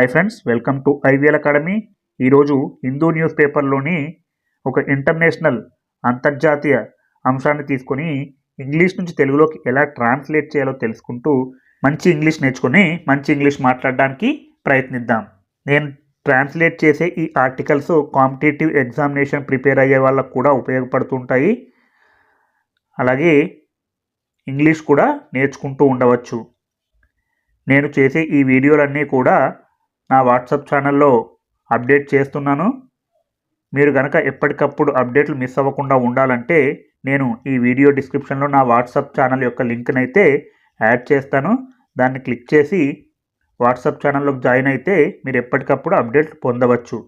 Hi friends welcome to IVL academy ఈరోజు Hindu news పేపర్లోని ఒక international అంతర్జాతీయ అంశాన్ని తీసుకొని ఇంగ్లీష్ నుంచి తెలుగులోకి ఎలా ట్రాన్స్లేట్ చేయాలో తెలుసుకుంటూ మంచి ఇంగ్లీష్ నేర్చుకొని మంచి ఇంగ్లీష్ మాట్లాడడానికి ప్రయత్నిద్దాం. నేను ట్రాన్స్లేట్ చేసే ఈ ఆర్టికల్స్ కాంపిటేటివ్ ఎగ్జామినేషన్ ప్రిపేర్ అయ్యే వాళ్ళకు కూడా ఉపయోగపడుతుంటాయి అలాగే ఇంగ్లీష్ కూడా నేర్చుకుంటూ ఉండవచ్చు. నేను చేసే ఈ వీడియోలన్నీ కూడా నా వాట్సాప్ ఛానల్లో అప్డేట్ చేస్తున్నాను. మీరు కనుక ఎప్పటికప్పుడు అప్డేట్లు మిస్ అవ్వకుండా ఉండాలంటే నేను ఈ వీడియో డిస్క్రిప్షన్లో నా వాట్సాప్ ఛానల్ యొక్క లింక్ని అయితే యాడ్ చేస్తాను. దాన్ని క్లిక్ చేసి వాట్సాప్ ఛానల్లోకి జాయిన్ అయితే మీరు ఎప్పటికప్పుడు అప్డేట్లు పొందవచ్చు.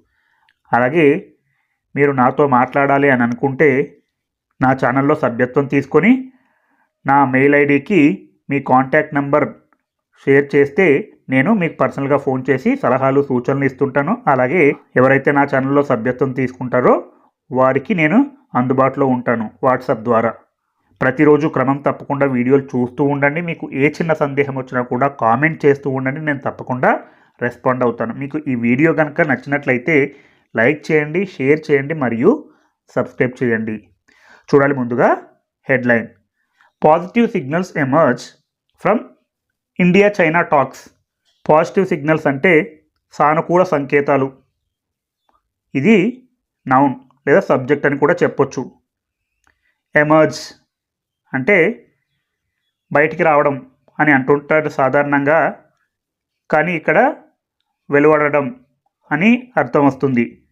అలాగే మీరు నాతో మాట్లాడాలి అని అనుకుంటే నా ఛానల్లో సభ్యత్వం తీసుకొని నా మెయిల్ ఐడికి మీ కాంటాక్ట్ నెంబర్ షేర్ చేస్తే నేను మీకు పర్సనల్గా ఫోన్ చేసి సలహాలు సూచనలు ఇస్తుంటాను. అలాగే ఎవరైతే నా ఛానల్లో సభ్యత్వం తీసుకుంటారో వారికి నేను అందుబాటులో ఉంటాను వాట్సాప్ ద్వారా. ప్రతిరోజు క్రమం తప్పకుండా వీడియోలు చూస్తూ ఉండండి. మీకు ఏ చిన్న సందేహం వచ్చినా కూడా కామెంట్ చేస్తూ ఉండండి. నేను తప్పకుండా రెస్పాండ్ అవుతాను. మీకు ఈ వీడియో కనుక నచ్చినట్లయితే లైక్ చేయండి షేర్ చేయండి మరియు సబ్స్క్రైబ్ చేయండి. చూడాలి ముందుగా headline positive signals emerge from India China talks positive signals అంటే సానుకూల సంకేతాలు. ఇది నౌన్ లేదా సబ్జెక్ట్ అని కూడా చెప్పొచ్చు. ఎమర్జ్ అంటే బయటికి రావడం అని అంటుంటారు సాధారణంగా కానీ ఇక్కడ వెలువడడం అని అర్థం వస్తుంది.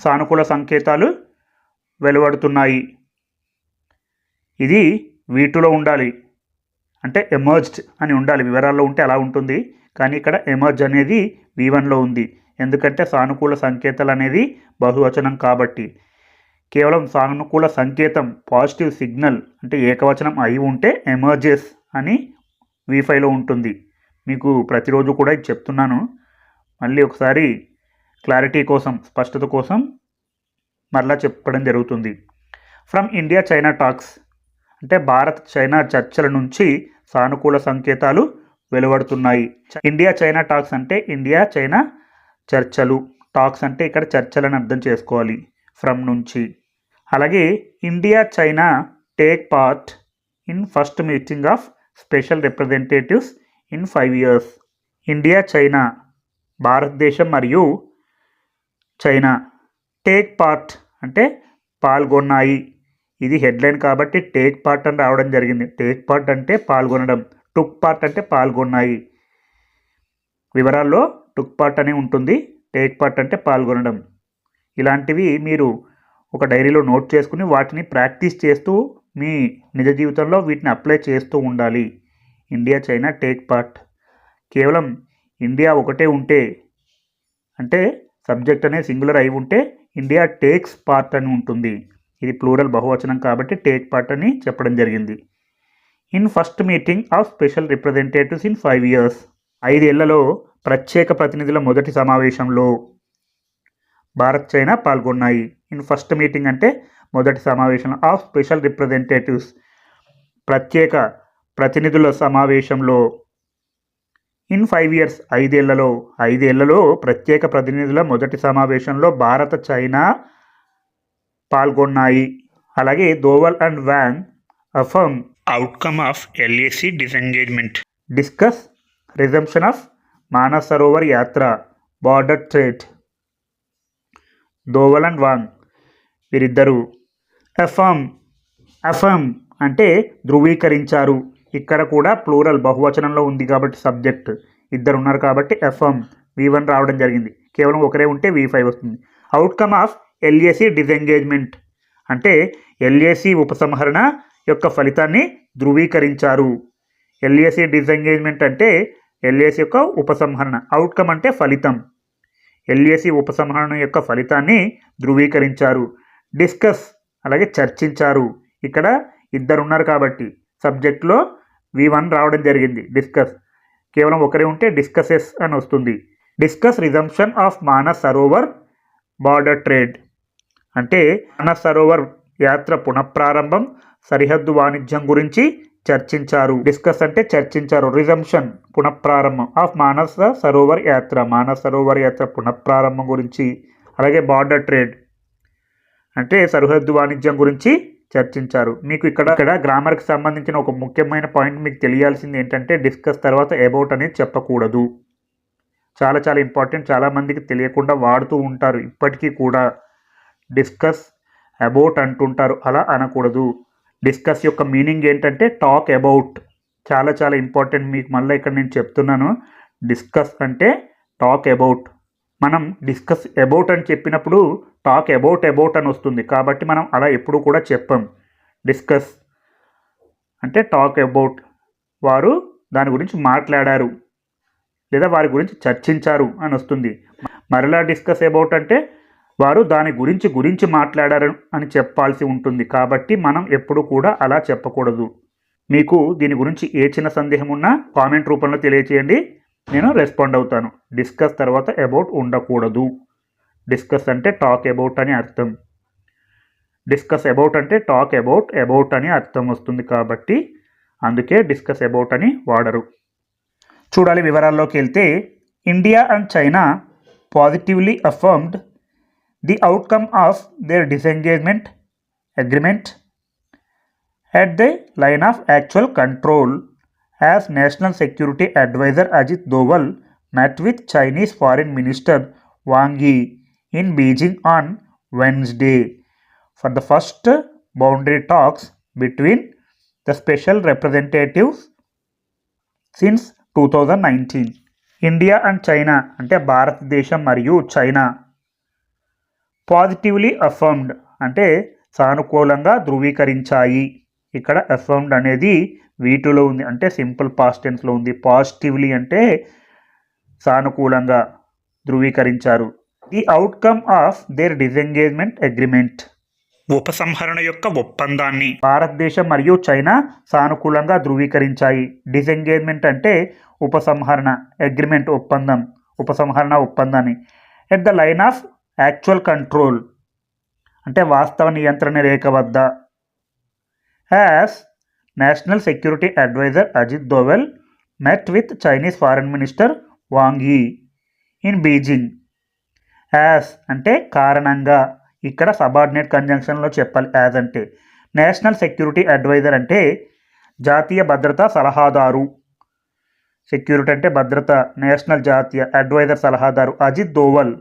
సానుకూల సంకేతాలు వెలువడుతున్నాయి. ఇది వీటిలో ఉండాలి. అంటే ఎమర్జ్డ్ అని ఉండాలి. వివరాల్లో ఉంటే అలా ఉంటుంది. కానీ ఇక్కడ ఎమర్జ్ అనేది వి వన్లో ఉంది. ఎందుకంటే సానుకూల సంకేతాలు అనేది బహువచనం కాబట్టి. కేవలం సానుకూల సంకేతం పాజిటివ్ సిగ్నల్ అంటే ఏకవచనం అయి ఉంటే ఎమర్జెస్ అని వి ఫైవ్లో ఉంటుంది. మీకు ప్రతిరోజు కూడా ఇది చెప్తున్నాను. మళ్ళీ ఒకసారి క్లారిటీ కోసం స్పష్టత కోసం మరలా చెప్పడం జరుగుతుంది. ఫ్రమ్ ఇండియా చైనా టాక్స్ అంటే భారత్ చైనా చర్చల నుంచి సానుకూల సంకేతాలు వెలువడుతున్నాయి. ఇండియా చైనా టాక్స్ అంటే ఇండియా చైనా చర్చలు. టాక్స్ అంటే ఇక్కడ చర్చలను అర్థం చేసుకోవాలి. ఫ్రమ్ నుంచి. అలాగే India China take part in first meeting of special representatives in five years. India China భారతదేశం మరియు చైనా. టేక్ పార్ట్ అంటే పాల్గొన్నాయి. ఇది హెడ్లైన్ కాబట్టి టేక్ పార్ట్ అని రావడం జరిగింది. టేక్ పార్ట్ అంటే పాల్గొనడం. టుక్ పార్ట్ అంటే పాల్గొన్నాయి. వివరాల్లో టుక్ పార్ట్ అని ఉంటుంది. టేక్ పార్ట్ అంటే పాల్గొనడం. ఇలాంటివి మీరు ఒక డైరీలో నోట్ చేసుకుని వాటిని ప్రాక్టీస్ చేస్తూ మీ నిజ జీవితంలో వీటిని అప్లై చేస్తూ ఉండాలి. India China take part. కేవలం ఇండియా ఒకటే ఉంటే అంటే సబ్జెక్ట్ అనే సింగులర్ అయి ఉంటే ఇండియా టేక్స్ పార్ట్ అని ఉంటుంది. ఇది ప్లూరల్ బహువచనం కాబట్టి టేక్ పార్ట్ అని చెప్పడం జరిగింది. In first meeting of special representatives in five years ఐదేళ్ళలో ప్రత్యేక ప్రతినిధుల మొదటి సమావేశంలో భారత్ చైనా పాల్గొన్నాయి. ఇన్ ఫస్ట్ మీటింగ్ అంటే మొదటి సమావేశంలో ఆఫ్ స్పెషల్ రిప్రజెంటేటివ్స్ ప్రత్యేక ప్రతినిధుల సమావేశంలో. ఇన్ ఫైవ్ ఇయర్స్ ఐదేళ్ళలో ఐదేళ్ళలో ప్రత్యేక ప్రతినిధుల మొదటి సమావేశంలో భారత చైనా పాల్గొన్నాయి. అలాగే Doval and Wang affirm outcome of LAC disengagement discuss resumption of Manas Sarovar yatra border trade Doval and Wang వీరిద్దరూ అఫర్మ్ అఫర్మ్ అంటే ధృవీకరించారు. ఇక్కడ కూడా ప్లూరల్ బహువచనంలో ఉంది కాబట్టి సబ్జెక్ట్ ఇద్దరు ఉన్నారు కాబట్టి ఎఫ్ఎం వి వన్ రావడం జరిగింది. కేవలం ఒకరే ఉంటే వి ఫైవ్ వస్తుంది. Outcome of LAC disengagement. అంటే ఎల్ఏసి ఉపసంహరణ యొక్క ఫలితాన్ని ధృవీకరించారు. ఎల్ఏసి డిసెంగేజ్మెంట్ అంటే ఎల్ఏసి యొక్క ఉపసంహరణ. అవుట్కమ్ అంటే ఫలితం. ఎల్ఏసి ఉపసంహరణ యొక్క ఫలితాన్ని ధృవీకరించారు. డిస్కస్ అలాగే చర్చించారు. ఇక్కడ ఇద్దరు ఉన్నారు కాబట్టి సబ్జెక్ట్లో వి వన్ రావడం జరిగింది. డిస్కస్ కేవలం ఒకరే ఉంటే డిస్కసెస్ అని వస్తుంది. Discuss resumption of Manas Sarovar border trade అంటే మానస్ సరోవర్ యాత్ర పునఃప్రారంభం సరిహద్దు వాణిజ్యం గురించి చర్చించారు. డిస్కస్ అంటే చర్చించారు. రిజంప్షన్ పునఃప్రారంభం ఆఫ్ మానస సరోవర్ యాత్ర మానస సరోవర్ యాత్ర పునఃప్రారంభం గురించి అలాగే బార్డర్ ట్రేడ్ అంటే సరిహద్దు వాణిజ్యం గురించి చర్చించారు. మీకు ఇక్కడ ఇక్కడ గ్రామర్కి సంబంధించిన ఒక ముఖ్యమైన పాయింట్ మీకు తెలియాల్సింది ఏంటంటే డిస్కస్ తర్వాత అబౌట్ అనేది చెప్పకూడదు. చాలా చాలా ఇంపార్టెంట్ చాలా మందికి తెలియకుండా వాడుతూ ఉంటారు ఇప్పటికీ కూడా. డిస్కస్ అబౌట్ అంటుంటారు. అలా అనకూడదు. డిస్కస్ యొక్క మీనింగ్ ఏంటంటే టాక్ అబౌట్. చాలా చాలా ఇంపార్టెంట్ మీకు మళ్ళీ ఇక్కడ నేను చెప్తున్నాను. డిస్కస్ అంటే టాక్ అబౌట్. మనం డిస్కస్ అబౌట్ అని చెప్పినప్పుడు టాక్ అబౌట్ అబౌట్ అని వస్తుంది. కాబట్టి మనం అలా ఎప్పుడు కూడా చెప్పం. డిస్కస్ అంటే టాక్ అబౌట్. వారు దాని గురించి మాట్లాడారు. లేదా వారి గురించి చర్చించారు అని వస్తుంది. మరలా డిస్కస్ అబౌట్ అంటే వారు దాని గురించి గురించి మాట్లాడారు అని చెప్పాల్సి ఉంటుంది కాబట్టి మనం ఎప్పుడు కూడా అలా చెప్పకూడదు. మీకు దీని గురించి ఏ చిన్న సందేహం ఉన్నా కామెంట్ రూపంలో తెలియచేయండి. నేను రెస్పాండ్ అవుతాను. డిస్కస్ తర్వాత అబౌట్ ఉండకూడదు. డిస్కస్ అంటే టాక్ అబౌట్ అని అర్థం. డిస్కస్ అబౌట్ అంటే టాక్ అబౌట్ అబౌట్ అని అర్థం వస్తుంది కాబట్టి అందుకే డిస్కస్ అబౌట్ అని వాడరు. చూడాలి వివరాల్లోకి వెళ్తే India and China positively affirmed the outcome of their disengagement agreement at the line of actual control as National Security Advisor Ajit Doval met with Chinese Foreign Minister Wang Yi in Beijing on Wednesday for the first boundary talks between the special representatives since 2019. India and China అంటే భారతదేశం మరియు China positively అఫర్మ్డ్ అంటే సానుకూలంగా ధృవీకరించాయి. ఇక్కడ అఫర్మ్డ్ అనేది వీటిలో ఉంది. అంటే సింపుల్ పాస్ట్ టెన్స్లో ఉంది. పాజిటివ్లీ అంటే సానుకూలంగా ధృవీకరించారు. The outcome of their disengagement agreement ఉపసంహరణ యొక్క ఒప్పందాన్ని. భారతదేశం మరియు చైనా సానుకూలంగా ధృవీకరించాయి. డిసెంగేజ్మెంట్ అంటే ఉపసంహరణ అగ్రిమెంట్ ఒప్పందం ఉపసంహరణ ఒప్పందాన్ని. At the line of actual control అంటే వాస్తవ నియంత్రణ రేఖ వద్ద. As national security adviser Ajit Doval met with Chinese foreign minister Wang Yi in Beijing as అంటే కారణంగా ఇక్కడ సబార్డినేట్ కంజంక్షన్లో చెప్పాలి. యాజ్ అంటే నేషనల్ సెక్యూరిటీ అడ్వైజర్ అంటే జాతీయ భద్రతా సలహాదారు. సెక్యూరిటీ అంటే భద్రత నేషనల్ జాతీయ అడ్వైజర్ సలహాదారు. అజిత్ దోవల్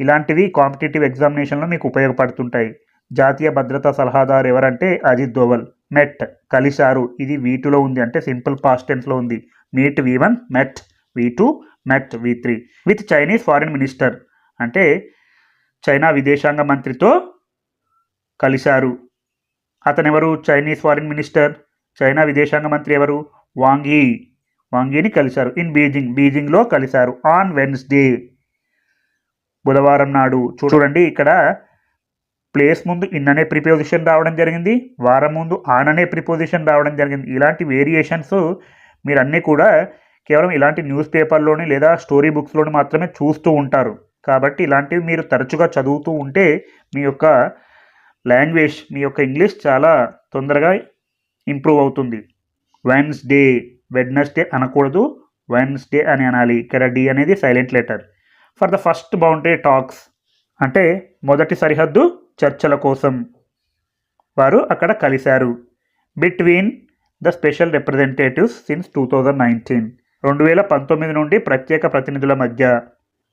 ఇలాంటివి కాంపిటేటివ్ ఎగ్జామినేషన్లో మీకు ఉపయోగపడుతుంటాయి. జాతీయ భద్రతా సలహాదారు ఎవరంటే అజిత్ దోవల్ మెట్ కలిశారు. ఇది వీటిలో ఉంది అంటే సింపుల్ పాస్ట్ టెన్స్లో ఉంది. Meet V one met V two met V three. With Chinese foreign minister అంటే చైనా విదేశాంగ మంత్రితో కలిశారు. అతను ఎవరు చైనీస్ ఫారిన్ మినిస్టర్. చైనా విదేశాంగ మంత్రి ఎవరు? వాంగీ వాంగీని కలిశారు. ఇన్ బీజింగ్ బీజింగ్లో కలిశారు. On Wednesday. బుధవారం నాడు. చూడండి ఇక్కడ ప్లేస్ ముందు ఇన్ అనే ప్రిపోజిషన్ రావడం జరిగింది వారం ముందు ఆన్ అనే ప్రిపోజిషన్ రావడం జరిగింది. ఇలాంటి వేరియేషన్స్ మీరు అన్నీ కూడా కేవలం ఇలాంటి న్యూస్ పేపర్లోని లేదా స్టోరీ బుక్స్లోని మాత్రమే చూస్తూ ఉంటారు. కాబట్టి ఇలాంటివి మీరు తరచుగా చదువుతూ ఉంటే మీ యొక్క లాంగ్వేజ్ మీ యొక్క ఇంగ్లీష్ చాలా తొందరగా ఇంప్రూవ్ అవుతుంది. వెన్స్డే వెడ్నెస్డే అనకూడదు. వెన్స్డే అని అనాలి. ఇక్కడ డి అనేది silent letter for the first boundary talks. అంటే మొదటి సరిహద్దు చర్చల కోసం. వారు అక్కడ కలిశారు. Between the special representatives since two thousand nineteen. రెండు వేల పంతొమ్మిది నుండి ప్రత్యేక ప్రతినిధుల మధ్య.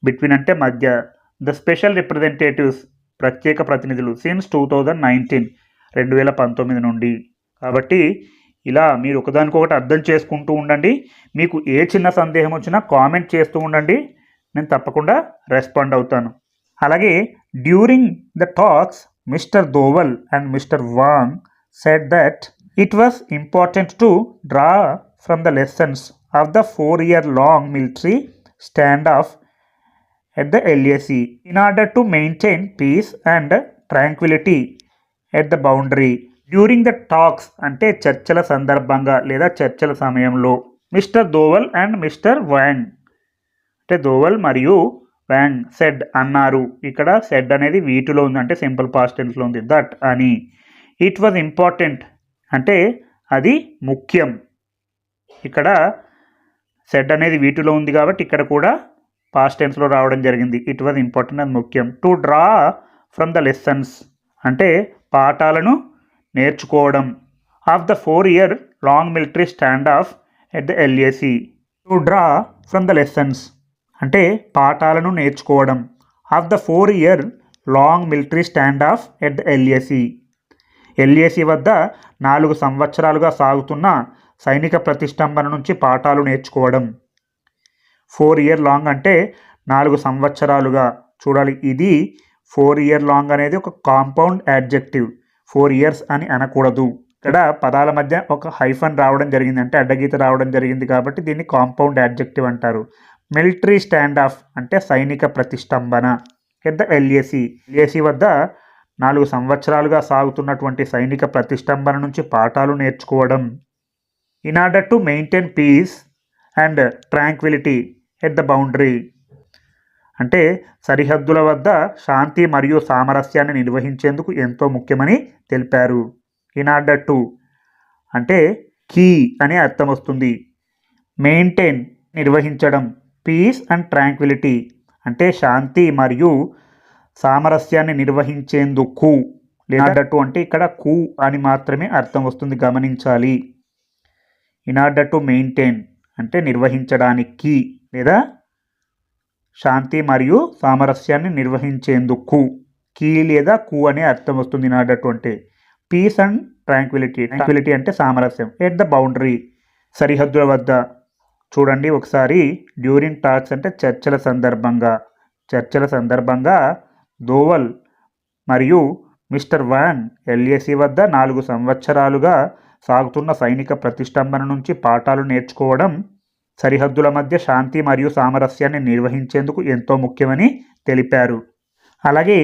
బిట్వీన్ అంటే మధ్య. ద స్పెషల్ రిప్రజెంటేటివ్స్ ప్రత్యేక ప్రతినిధులు సిన్స్ టూ థౌజండ్ నైన్టీన్ రెండు వేల పంతొమ్మిది నుండి. కాబట్టి ఇలా మీరు ఒకదానికొకటి అర్థం చేసుకుంటూ ఉండండి. మీకు ఏ చిన్న సందేహం వచ్చినా కామెంట్ చేస్తూ ఉండండి. నేను తప్పకుండా రెస్పాండ్ అవుతాను. అలాగే during the talks mister Doval and mister Wang set that it was important to draw from the lessons of the four year long military standoff at the LAC in order to maintain peace and tranquility at the boundary during the talks అంటే చర్చల సందర్భంగా లేదా చర్చల సమయంలో mister Doval and mister Wang అంటే దోవల్ మరియు Wang said అన్నారు. ఇక్కడ సెడ్ అనేది వీటిలో ఉంది అంటే సింపుల్ పాస్ట్ టెన్స్లో ఉంది. దట్ అని. It was important. అంటే అది ముఖ్యం. ఇక్కడ సెడ్ అనేది వీటిలో ఉంది కాబట్టి ఇక్కడ కూడా పాస్ట్ టెన్స్లో రావడం జరిగింది. ఇట్ వాజ్ ఇంపార్టెంట్ అది ముఖ్యం. To draw from the lessons. అంటే పాఠాలను నేర్చుకోవడం. Of the four year long military stand off at the LAC to draw from the lessons. అంటే పాఠాలను నేర్చుకోవడం. Of the four year long military stand off at the LAC. LAC వద్ద నాలుగు సంవత్సరాలుగా సాగుతున్న సైనిక ప్రతిష్టంభన నుంచి పాఠాలు నేర్చుకోవడం. ఫోర్ ఇయర్ లాంగ్ అంటే నాలుగు సంవత్సరాలుగా. చూడాలి ఇది ఫోర్ ఇయర్ లాంగ్ అనేది ఒక కాంపౌండ్ యాడ్జెక్టివ్ ఫోర్ ఇయర్స్ అని అనకూడదు. ఇక్కడ పదాల మధ్య ఒక హైఫన్ రావడం జరిగింది అంటే అడ్డగీత రావడం జరిగింది కాబట్టి దీన్ని కాంపౌండ్ యాడ్జెక్టివ్ అంటారు. మిలిటరీ స్టాండ్ ఆఫ్ అంటే సైనిక ప్రతిష్టంభన. కింద ఎల్ఏసి. ఎల్ఏసి వద్ద నాలుగు సంవత్సరాలుగా సాగుతున్నటువంటి సైనిక ప్రతిష్టంభన నుంచి పాఠాలు నేర్చుకోవడం. In order to maintain peace and tranquillity at the boundary. అంటే సరిహద్దుల వద్ద శాంతి మరియు సామరస్యాన్ని నిర్వహించేందుకు ఎంతో ముఖ్యమని తెలిపారు. ఇన్ ఆర్డర్ టు అంటే కీ అనే అర్థం వస్తుంది. మెయింటైన్ నిర్వహించడం. పీస్ అండ్ ట్రాంక్విలిటీ అంటే శాంతి మరియు సామరస్యాన్ని నిర్వహించేందుకు లేదా అంటే ఇక్కడ కు అని మాత్రమే అర్థం వస్తుంది గమనించాలి. ఇన్ మెయింటైన్ అంటే నిర్వహించడానికి లేదా శాంతి మరియు సామరస్యాన్ని నిర్వహించేందుకు కీ లేదా కు అనే అర్థం వస్తుంది ఇన్ అంటే. పీస్ అండ్ ట్రాంక్విలిటీ ట్రాంక్విలిటీ అంటే సామరస్యం. ఎట్ ద బౌండరీ సరిహద్దుల వద్ద. చూడండి ఒకసారి డ్యూరింగ్ టాక్స్ అంటే చర్చల సందర్భంగా చర్చల సందర్భంగా దోవల్ మరియు మిస్టర్ వాన్ ఎల్ఏసి వద్ద నాలుగు సంవత్సరాలుగా సాగుతున్న సైనిక ప్రతిష్టంభన నుంచి పాఠాలు నేర్చుకోవడం సరిహద్దుల మధ్య శాంతి మరియు సామరస్యాన్ని నిర్వహించేందుకు ఎంతో ముఖ్యమని తెలిపారు. అలాగే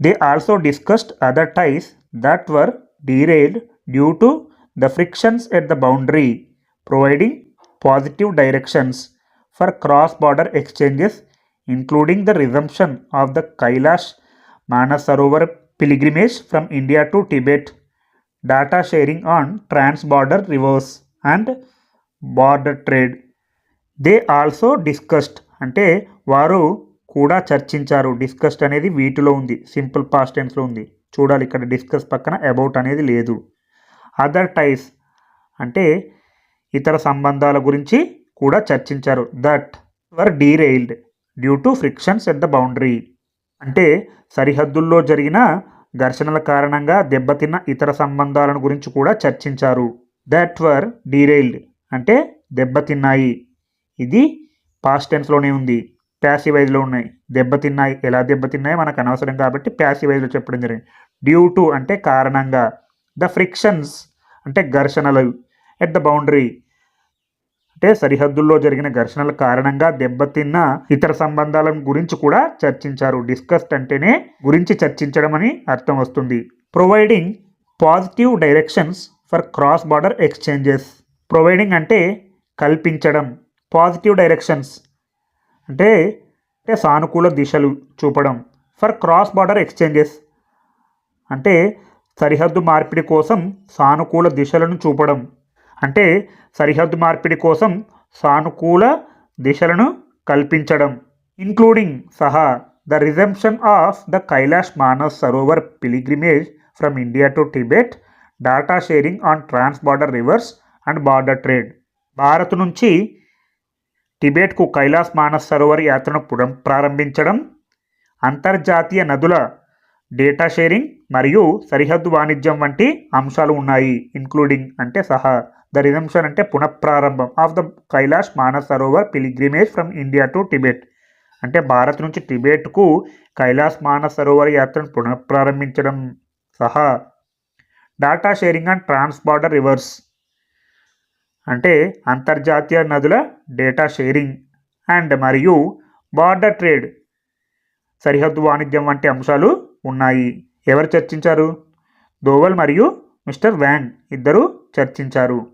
they also discussed other ties that were derailed due to the frictions at the boundary providing positive directions for cross border exchanges including the resumption of the Kailash Manas Sarovar pilgrimage from India to Tibet data sharing on trans border rivers and border trade they also discussed అంటే వారు కూడా చర్చించారు discussed అనేది వీటిలో ఉంది simple past టెన్స్లో ఉంది. చూడాలి ఇక్కడ డిస్కస్ పక్కన అబౌట్ అనేది లేదు. అదర్ టైస్ అంటే ఇతర సంబంధాల గురించి కూడా చర్చించారు. That were derailed due to frictions at the boundary అంటే సరిహద్దుల్లో జరిగిన ఘర్షణల కారణంగా దెబ్బతిన్న ఇతర సంబంధాలను గురించి కూడా చర్చించారు. దట్ వర్ డీరెయిల్డ్ అంటే దెబ్బతిన్నాయి. ఇది పాస్ట్ టెన్స్లోనే ఉంది. ప్యాసివైజ్లో ఉన్నాయి. దెబ్బతిన్నాయి. ఎలా దెబ్బతిన్నాయి మనకు అనవసరం కాబట్టి ప్యాసివైజ్లో చెప్పడం జరిగింది. డ్యూ టు అంటే కారణంగా. ద ఫ్రిక్షన్స్ అంటే ఘర్షణలు ఎట్ ద బౌండరీ అంటే సరిహద్దుల్లో జరిగిన ఘర్షణల కారణంగా దెబ్బతిన్న ఇతర సంబంధాల గురించి కూడా చర్చించారు. డిస్కస్డ్ అంటేనే గురించి చర్చించడం అని అర్థం వస్తుంది. Providing positive directions for cross border exchanges providing అంటే కల్పించడం. పాజిటివ్ డైరెక్షన్స్ అంటే అంటే సానుకూల దిశలు చూపడం. ఫర్ క్రాస్ బార్డర్ ఎక్స్చేంజెస్ అంటే సరిహద్దు మార్పిడి కోసం సానుకూల దిశలను చూపడం. అంటే సరిహద్దు మార్పిడి కోసం సానుకూల దిశలను కల్పించడం ఇంక్లూడింగ్ సహా the resumption of the Kailash Manas Sarovar pilgrimage from India to Tibet data sharing on trans border rivers and border trade Bharat నుంచి టిబెట్కు కైలాస్ మానస్ సరోవర్ యాత్రను పురం ప్రారంభించడం అంతర్జాతీయ నదుల డేటా షేరింగ్ మరియు సరిహద్దు వాణిజ్యం వంటి అంశాలు ఉన్నాయి ఇంక్లూడింగ్ అంటే సహా ద రిజంప్షన్ అంటే పునఃప్రారంభం. Of the Kailash Manas Sarovar pilgrimage from India to Tibet అంటే భారత్ నుంచి టిబెట్కు కైలాస్ మానస్ సరోవర్ యాత్రను పునఃప్రారంభించడం సహా. Data sharing and trans border rivers అంటే అంతర్జాతీయ నదుల డేటా షేరింగ్ అండ్ మరియు బార్డర్ ట్రేడ్ సరిహద్దు వాణిజ్యం వంటి అంశాలు ఉన్నాయి. ఎవరు చర్చించారు? దోవల్ మరియు మిస్టర్ వ్యాంగ్ ఇద్దరు చర్చించారు.